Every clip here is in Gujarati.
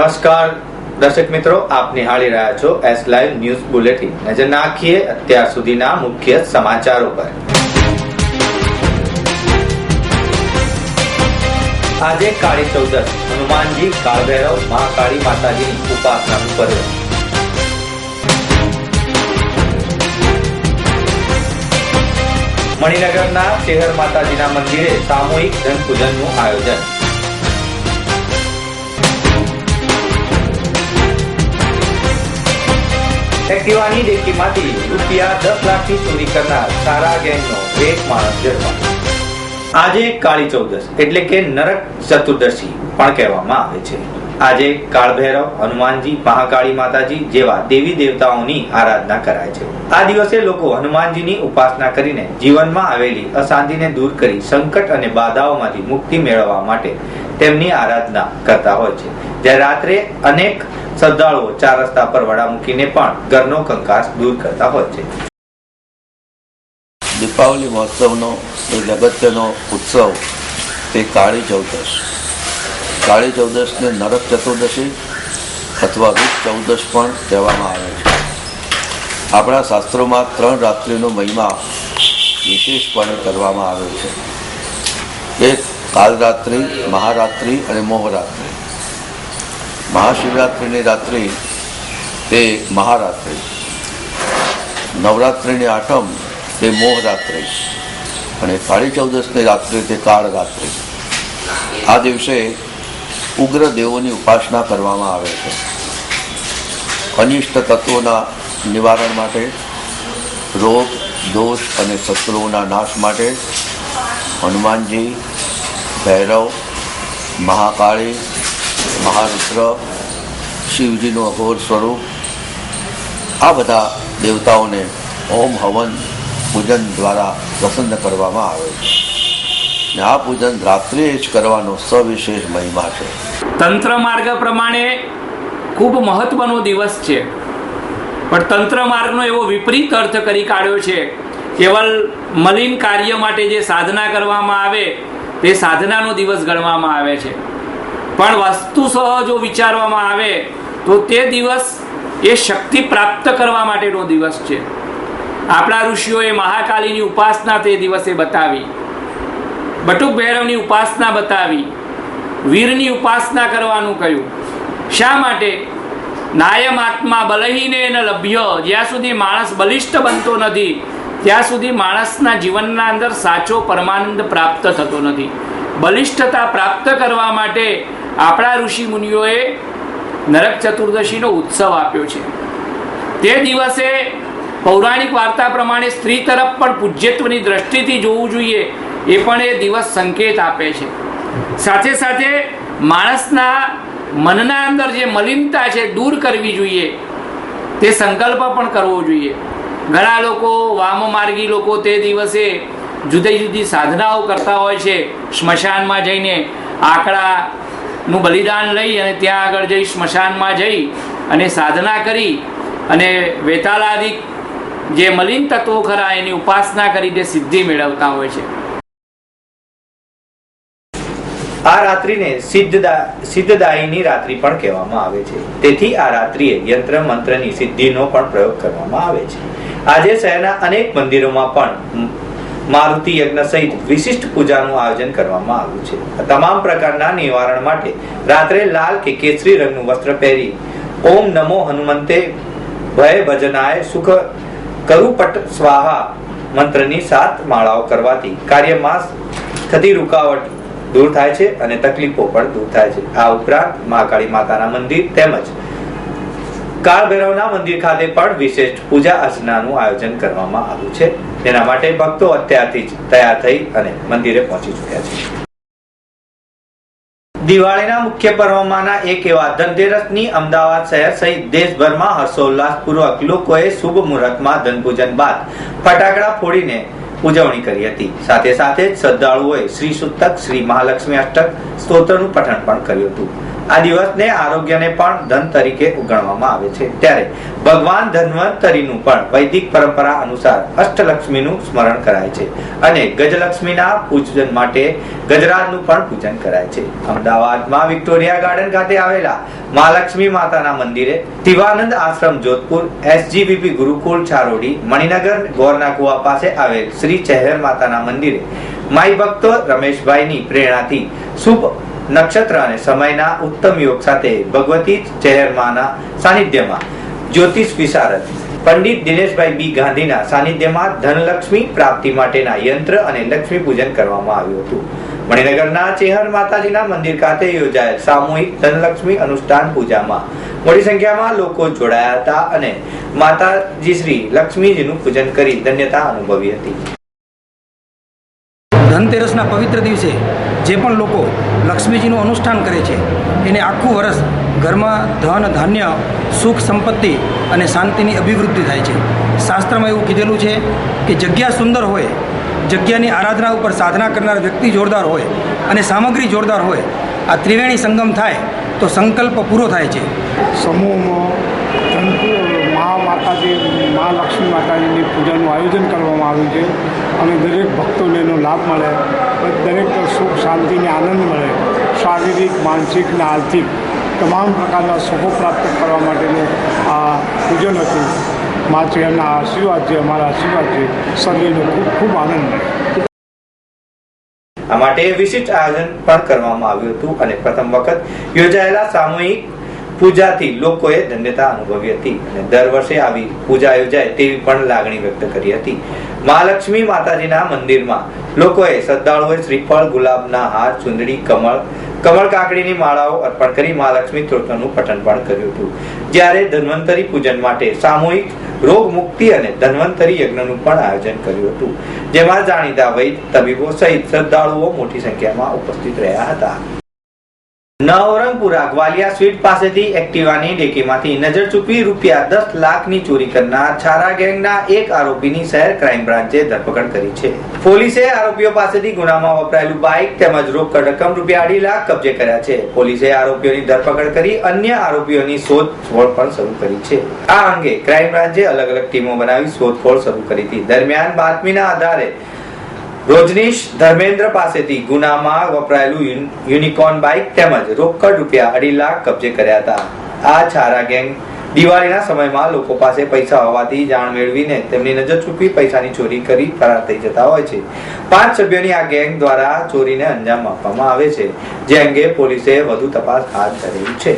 નમસ્કાર, દર્શક મિત્રો, આપ નિહાળી રહ્યા છો એસ લાઈવ ન્યૂઝ બુલેટિન નજર નાખીએ અત્યાર સુધીના મુખ્ય સમાચારો પર. આજે કાળી ચૌદશ હનુમાનજી, કાળભૈરવ, મહાકાળી માતાજીની ઉપાસનાનું પર્વ મણિનગરના શહેર માતાજીના મંદિરે સામૂહિક ધન પૂજનનું આયોજન. એક્ટિવાની ડેકીમાંથી રૂપિયા દસ લાખની ચોરી કરનાર સારા ગેંગનો એક માણસ ઝડપાયો આજે કાળી ચૌદશ એટલે કે નરક ચતુર્દશી પણ કહેવામાં આવે છે. આજે કાળભૈરવ, હનુમાનજી, મહાકાળી માતાજી જેવા દેવી દેવતાઓની આરાધના કરાય છે. આ દિવસે લોકો હનુમાનજીની ઉપાસના કરીને જીવનમાં આવેલી અશાંતિને દૂર કરી સંકટ અને બાધાઓમાંથી મુક્તિ મેળવવા માટે તેમની આરાધના કરતા હોય છે. જ્યારે રાત્રે અનેક શ્રદ્ધાળુઓ ચાર રસ્તા પર વડા મૂકીને પણ ઘરનો કંકાસ દૂર કરતા હોય છે. દીપાવલી મહોત્સવનો એક અગત્યનો ઉત્સવ તે કાળી ચૌદશ. કાળી ચૌદશને નરક ચતુર્દશી અથવા વીસ ચૌદશ પણ કહેવામાં આવે છે. આપણા શાસ્ત્રોમાં ત્રણ રાત્રિનો મહિમા વિશેષપણે કરવામાં આવ્યો છે. એક કાલરાત્રિ, મહારાત્રિ અને મોહરાત્રિ. મહાશિવરાત્રિની રાત્રિ તે મહારાત્રિ. નવરાત્રિની આઠમ તે મોહરાત્રિ. અને કાળી ચૌદસની રાત્રિ તે કાળરાત્રિ. આ દિવસે ઉગ્ર દેવોની ઉપાસના કરવામાં આવે છે. અનિષ્ટ તત્વોના નિવારણ માટે, રોગ, દોષ અને શત્રુઓના નાશ માટે, હનુમાનજી ભૈરવ, મહાકાળી, મહારુદ્ર, શિવજીનું અઘોર સ્વરૂપ. આ બધા દેવતાઓને હોમ હવન પૂજન દ્વારા પ્રસન્ન કરવામાં આવે છે. ને આ પૂજન રાત્રિએ જ કરવાનો સવિશેષ મહિમા છે. તંત્ર માર્ગ પ્રમાણે ખૂબ મહત્વનો દિવસ છે. પણ તંત્ર માર્ગનો એવો વિપરીત અર્થ કરી કાઢ્યો છે. કેવલ મલિન કાર્ય માટે જે સાધના કરવામાં આવે તે સાધનાનો દિવસ ગણવામાં આવે છે. પણ વસ્તુસહ જો વિચારવામાં આવે, તો તે દિવસ એ શક્તિ પ્રાપ્ત કરવા માટેનો દિવસ છે. આપણા ઋષિઓએ મહાકાલીની ઉપાસના તે દિવસે બતાવી. બટુક ભૈરવની ઉપાસના બતાવી. વીરની ઉપાસના કરવાનું કહ્યું. શા માટે? નાયમ આત્મા બલહીને ન લભ્ય. જ્યાં સુધી માણસ બલિષ્ઠ બનતો નથી ત્યાં સુધી માણસના જીવનના અંદર સાચો પરમાનંદ પ્રાપ્ત થતો નથી. બલિષ્ઠતા પ્રાપ્ત કરવા માટે આપણા ઋષિ મુનિઓએ નરક ચતુર્દશીનો ઉત્સવ આપ્યો છે. તે દિવસે પૌરાણિક વાર્તા પ્રમાણે સ્ત્રી તરફ પણ પૂજ્યત્વની દ્રષ્ટિથી જોવું જોઈએ એ પણ એ દિવસ સંકેત આપે છે. સાથે સાથે માણસના મનના અંદર જે મલિનતા છે દૂર કરવી જોઈએ. તે સંકલ્પ પણ કરવો જોઈએ. ઘણા લોકો વામમાર્ગી લોકો તે દિવસે જુદી જુદી સાધનાઓ કરતા હોય છે. સ્મશાનમાં જઈને આકડાનું બલિદાન લઈ અને ત્યાં આગળ જઈ સ્મશાનમાં જઈ અને સાધના કરી અને વેતાલાદિક જે મલિન તત્વો ખરા એની ઉપાસના કરી જે સિદ્ધિ મેળવતા હોય છે. આ રાત્રિને સિદ્ધદા સિદ્ધદાયીની રાત્રિ પણ કહેવામાં આવે છે. તેથી આ રાત્રિએ યંત્ર મંત્રની સિદ્ધિનો પણ પ્રયોગ કરવામાં આવે છે. આજે શહેરના અનેક મંદિરોમાં પણ મારુતિ યજ્ઞ સહિત વિશિષ્ટ પૂજાનું આયોજન કરવામાં આવ્યું છે. આ તમામ પ્રકારના નિવારણ માટે રાત્રે લાલ કે કેસરી રંગનું વસ્ત્ર પહેરી ઓમ નમો હનુમંતે ભય ભજનાય સુખ કરુપટ સ્વાહા મંત્રની સાત માળાઓ કરવાથી કાર્યમાં થતી રૂકાવટ દૂર થાય છે અને તકલીફો પણ દૂર થાય છે. આ ઉપરાંત મહાકાળી માતાના મંદિર તેમજ કાળ ભૈરવના મંદિર ખાતે પણ વિશેષ પૂજા અર્ચનાનું આયોજન કરવામાં આવ્યું છે. તેના માટે ભક્તો અત્યારથી જ તૈયાર થઈ અને મંદિરે પહોંચી ચૂક્યા છે. દિવાળીના મુખ્ય પર્વમાંના એક એવા ધનતેરસની અમદાવાદ શહેર સહિત દેશભરમાં હર્ષોલ્લાસપૂર્વક લોકોએ શુભ મુહૂર્તમાં ધનપૂજન બાદ ફટાકડા ફોડીને ઉજવણી કરી હતી. સાથે સાથે જ શ્રદ્ધાળુઓએ શ્રી સુતક, શ્રી મહાલક્ષ્મી અષ્ટક સ્તોત્રનું પઠન પણ કર્યું હતું. આ દિવસને આરોગ્યને પણ ધન તરીકે ગણવામાં આવે છે. ત્યારે ભગવાન ધન્વંતરીનું પણ વૈદિક પરંપરા અનુસાર અષ્ટલક્ષ્મીનું સ્મરણ કરાય છે અને ગજલક્ષ્મીના પૂજન માટે ગજરાજનું પણ પૂજન કરાય છે. અમદાવાદમાં વિક્ટોરિયા ગાર્ડન ખાતે આવેલા મહાલક્ષ્મી માતાના મંદિરે તિવાનંદ આશ્રમ જોધપુર એસજીવીપી ગુરુકુળ છારોડી મણિનગર ગોરના કુવા પાસે આવેલ શ્રી ચહેર માતાના મંદિરે માઈ ભક્તો રમેશભાઈની પ્રેરણાથી શુભ નક્ષત્ર અને સમયના ઉત્તમ યોગ સાથે ભગવતી ચહેરમાના સાનિધ્યમાં. જ્યોતિષ વિશારદ. પંડિત દિનેશભાઈ બી ગાંધીના સાનિધ્યમાં ધનલક્ષ્મી પ્રાપ્તિ માટેના યંત્ર અને લક્ષ્મી પૂજન કરવામાં આવ્યું હતું. મણિનગરના ચેહર માતાજીના મંદિર ખાતે યોજાયેલ સામૂહિક ધનલક્ષ્મી અનુષ્ઠાન પૂજામાં મોટી સંખ્યામાં લોકો જોડાયા હતા અને માતાજી શ્રી લક્ષ્મીજીનું પૂજન કરી ધન્યતા અનુભવી હતી. ધનતેરસના પવિત્ર દિવસે જે પણ લોકો લક્ષ્મીજીનું અનુષ્ઠાન કરે છે, એને આખું વર્ષ ઘરમાં ધન, ધાન્ય, સુખ, સંપત્તિ અને શાંતિની અભિવૃદ્ધિ થાય છે. શાસ્ત્રમાં એવું કીધેલું છે કે જગ્યા સુંદર હોય, જગ્યાની આરાધના ઉપર સાધના કરનાર વ્યક્તિ જોરદાર હોય અને સામગ્રી જોરદાર હોય, આ ત્રિવેણી સંગમ થાય તો સંકલ્પ પૂરો થાય છે. સમૂહમાં મા મહા મા લક્ષ્મી માતાજીની પૂજાનું આયોજન કરવામાં આવ્યું છે અને દરેક ભક્તોને એનો લાભ મળે, દરેક સુખ શાંતિને આનંદ મળે, શારીરિક માનસિક અને આર્થિક તમામ પ્રકારના સુખો પ્રાપ્ત કરવા માટેનું આ પૂજન હતું. માત્ર એમના આશીર્વાદ છે, અમારા આશીર્વાદ છે. સર્વેનો ખૂબ ખૂબ આનંદ મળે. આ માટે વિશિષ્ટ આયોજન પણ કરવામાં આવ્યું હતું અને પ્રથમ વખત યોજાયેલા સામૂહિક પૂજાથી લોકોએ ધન્યતા અનુભવી હતી અને દર વર્ષે આવી પૂજા યોજાય તેવી પણ લાગણી વ્યક્ત કરી હતી. મહાલક્ષ્મી માતાજીના મંદિરમાં. લોકોએ શ્રદ્ધાળુઓએ શ્રીફળ, ગુલાબના હાર, ચુંદડી, કમળ કમળ કાકડીની માળાઓ અર્પણ કરી મહાલક્ષ્મી સ્ત્રોતનું પઠન પણ કર્યું હતું. જ્યારે ધન્વંતરી પૂજન માટે સામૂહિક રોગ મુક્તિ અને ધન્વંતરી યજ્ઞનું પણ આયોજન કર્યું હતું. જેમાં જાણીતા વૈદ તબીબો સહિત શ્રદ્ધાળુઓ મોટી સંખ્યામાં ઉપસ્થિત રહ્યા હતા. નવરંગપુરા ગ્વાલિયા સ્વીટ પાસેથી એક્ટિવાની ડેકીમાંથી નજર ચૂકવી રૂપિયા દસ લાખની ચોરી કરનાર છારા ગેંગના એક આરોપીની શહેર ક્રાઇમ બ્રાન્ચે ધરપકડ કરી છે. પોલીસે આરોપીઓ પાસેથી ગુનામાં વપરાયેલું બાઇક તેમજ રોકડ રકમ રૂપિયા અઢી લાખ કબજે કર્યા છે. પોલીસે આરોપીઓની ધરપકડ કરી અન્ય આરોપીઓની શોધખોળ પણ શરૂ કરી છે. આ અંગે ક્રાઇમ બ્રાન્ચે અલગ અલગ ટીમો બનાવી શોધખોળ શરૂ કરી હતી. દરમિયાન બાતમીના આધારે રોજનીશ ધર્મેન્દ્ર પાસેથી ગુનામાં વપરાયેલું યુનિકોર્ન બાઇક તેમજ રોકડ રૂપિયા અઢી લાખ કબજે કર્યા હતા. આ છારા ગેંગ દિવાળીના સમયમાં લોકો પાસે પૈસા હોવાથી જાણ મેળવીને તેમની નજર ચૂકવી પૈસાની ચોરી કરી ફરાર થઈ જતા હોય છે. પાંચ સભ્યોની આ ગેંગ દ્વારા ચોરીને અંજામ આપવામાં આવે છે, જે અંગે પોલીસે વધુ તપાસ હાથ ધરી છે.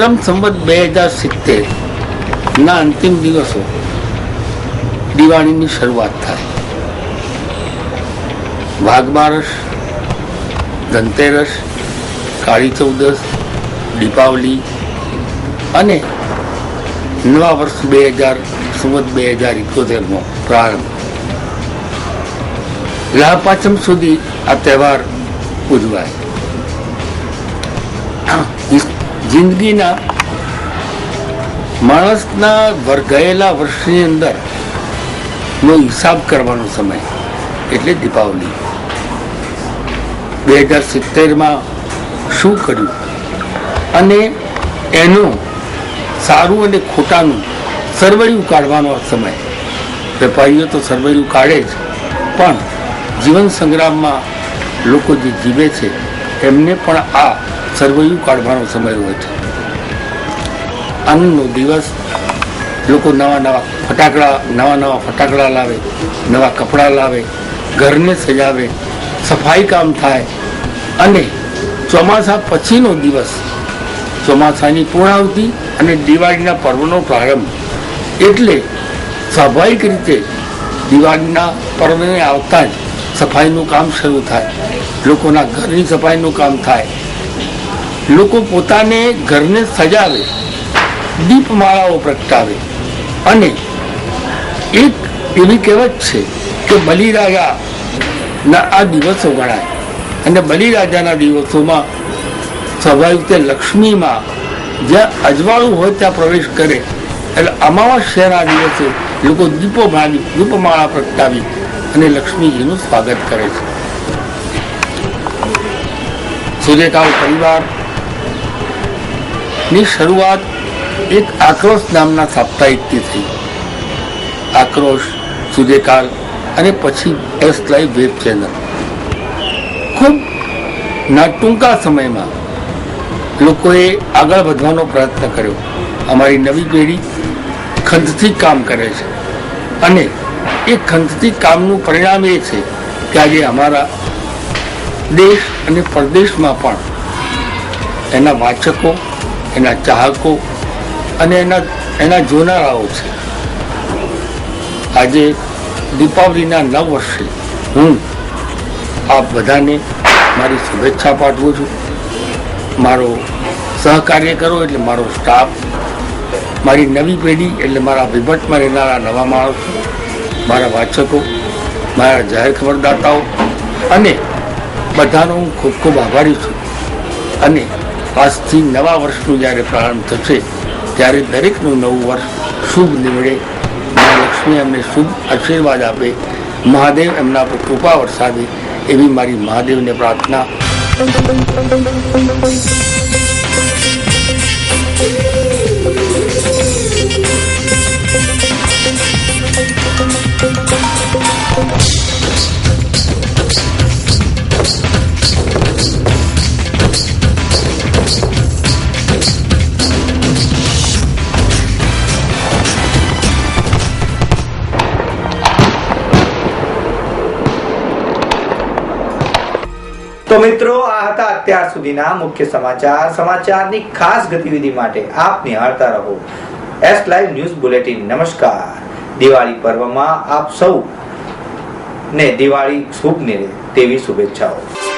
વિક્રમ સંવત બે હજાર સિત્તેર ના અંતિમ દિવસો દિવાળીની શરૂઆત થાય. વાઘબારસ ધનતેરસ, કાળી ચૌદસ, દીપાવલી અને નવા વર્ષ બે હજાર સંવત બે હજાર ઇકોતેરનો પ્રારંભ. લાભ પાંચમ સુધી આ તહેવાર ઉજવાય. જિંદગીના માણસના ગયેલા વર્ષની અંદર નો હિસાબ કરવાનો સમય, એટલે દીપાવલી. બે હજાર સિત્તેરમાં શું કર્યું? અને એનું સારું અને ખોટાનું સરવૈયું કાઢવાનો સમય. વેપારીઓ તો સરવૈયું કાઢે જ, પણ જીવન સંગ્રામમાં લોકો જે જીવે છે, એમને પણ આ સરવૈયું કાઢવાનો સમય હોય છે આનંદનો દિવસ, લોકો નવા નવા ફટાકડા, નવા નવા ફટાકડા લાવે, નવા કપડાં લાવે, ઘરને સજાવે, સફાઈ કામ થાય. અને ચોમાસા પછીનો દિવસ, ચોમાસાની પૂર્ણાવતિ અને દિવાળીના પર્વનો પ્રારંભ. એટલે સ્વાભાવિક રીતે દિવાળીના પર્વને આવતા જ સફાઈનું કામ શરૂ થાય. લોકોના ઘરની સફાઈનું કામ થાય. લોકો પોતાને ઘરને સજાવે, દીપમાળાઓ પ્રગટાવે. અને એક એવી કહેવત છે કે બલિરાજાના આ દિવસો ગણાય. અને બલિરાજાના દિવસોમાં સ્વાભાવિક રીતે લક્ષ્મીમાં જ્યાં અજવાળું હોય ત્યાં પ્રવેશ કરે, એટલે અમાવાસ્યાના દિવસે લોકો દીપો ભાંગી, દીપમાળા પ્રગટાવી અને લક્ષ્મીજીનું સ્વાગત કરે છે. સૂર્યકાળ પરિવાર ની શરૂઆત એક આક્રોશ નામના સાપ્તાહિકથી થઈ. આક્રોશ, સૂર્યકાળ અને પછી એસ લાઈવ વેબ ચેનલ ખૂબ ના ટૂંકા સમયમાં લોકોએ આગળ વધવાનો પ્રયત્ન કર્યો. અમારી નવી પેઢી ખંતથી કામ કરે છે. અને એ ખંતથી કામનું પરિણામ એ છે કે આજે અમારા દેશ અને પરદેશમાં પણ એના વાચકો એના ચાહકો અને એના એના જોનારાઓ છે. આજે દીપાવલીના નવ વર્ષે હું આપ બધાને મારી શુભેચ્છા પાઠવું છું. મારો સહકાર્ય કરો એટલે મારો સ્ટાફ, મારી નવી પેઢી એટલે મારા વિભટમાં રહેનારા નવા માણસો, મારા વાચકો, મારા જાહેર ખબરદાતાઓ અને બધાનો હું ખૂબ ખૂબ આભારી છું. અને આજથી નવા વર્ષનું જ્યારે પ્રારંભ થશે, ત્યારે દરેકનું નવું વર્ષ શુભ નીવડે. મા લક્ષ્મી એમને શુભ આશીર્વાદ આપે. મહાદેવ એમના પર કૃપા વરસાવે, એવી મારી મહાદેવને પ્રાર્થના. તો મિત્રો, આ હતા અત્યાર સુધીના મુખ્ય સમાચાર. સમાચારની ખાસ ગતિવિધિ માટે આપ નિહાળતા રહો. એસ લાઈવ ન્યૂઝ બુલેટિન નમસ્કાર. દિવાળી પર્વમાં આપ સૌ ને દિવાળી શુભ નિરે તેવી શુભેચ્છાઓ.